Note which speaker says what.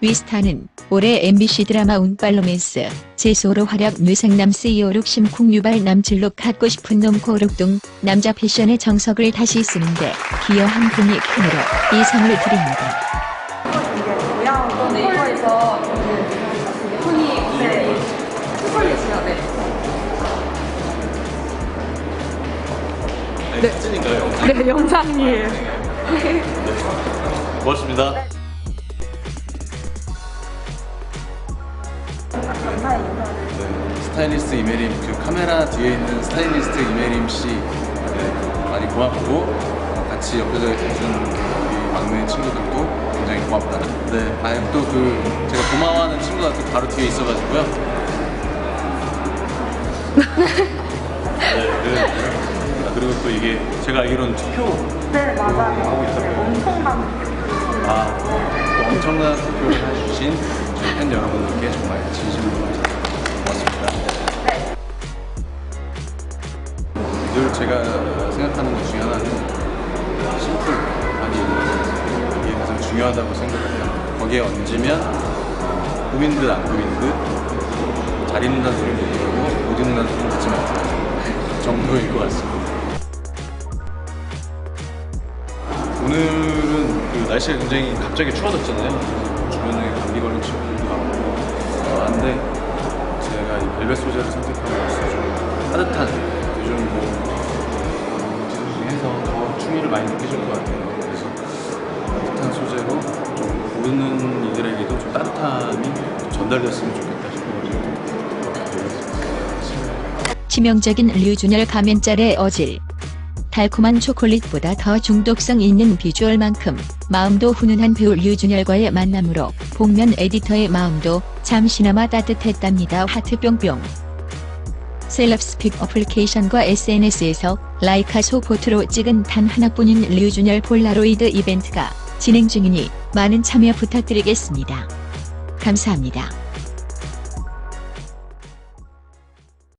Speaker 1: 위스타는 올해 MBC 드라마 운빨로맨스, 제소로 활약 뇌생남 CEO 룩 심쿵 유발 남질로 갖고 싶은 놈 고룩 등 남자 패션의 정석을 다시 쓰는데 기여한 분이 크므로 이 상을 드립니다.
Speaker 2: 네이버에서 손이 네. 초콜릿이요, 네.
Speaker 3: 네. 사진인
Speaker 2: 네.
Speaker 4: 네, 스타일리스트 이메림 그 카메라 뒤에 있는 스타일리스트 이메림 씨 네, 많이 고맙고 어, 같이 옆에서 해준 우리 막내 친구들도 굉장히 고맙다. 네, 아니 또그 제가 고마워하는 친구가 또 바로 뒤에 있어가지고요.
Speaker 3: 네, 그, 아, 그리고 또 이게 제가 알기로는 투표
Speaker 2: 네, 맞아요. 네, 엄청난.
Speaker 4: 아, 또 엄청난 투표를 해주신 저희 팬 여러분들께 정말 진심으로 제가 생각하는 것 중에 하나는 심플 아니 이게 가장 중요하다고 생각해요. 거기에 얹으면 듯안듯잘 입는다는 소리 못 들고 못 입는다는 소리 듣지 말고 정도일 것 같습니다. 오늘은 그 날씨가 굉장히 갑자기 추워졌잖아요. 주변에 감기 걸린 친구들도 많고 어, 한데 제가 이 벨벳 소재를 선택함으로써 좀 따뜻한 더 추위를 많이 느끼실 것 같아요. 그래서 따뜻한 소재로 좀 모르는 이들에게도 좀 따뜻함이 전달됐으면 좋겠다
Speaker 1: 치명적인 류준열 가면짤의 어질. 달콤한 초콜릿보다 더 중독성 있는 비주얼만큼 마음도 훈훈한 배우 류준열과의 만남으로 복면 에디터의 마음도 잠시나마 따뜻했답니다. 하트 뿅뿅. 셀럽스픽 어플리케이션과 SNS에서 라이카 소포트로 찍은 단 하나뿐인 류준열 폴라로이드 이벤트가 진행 중이니 많은 참여 부탁드리겠습니다. 감사합니다.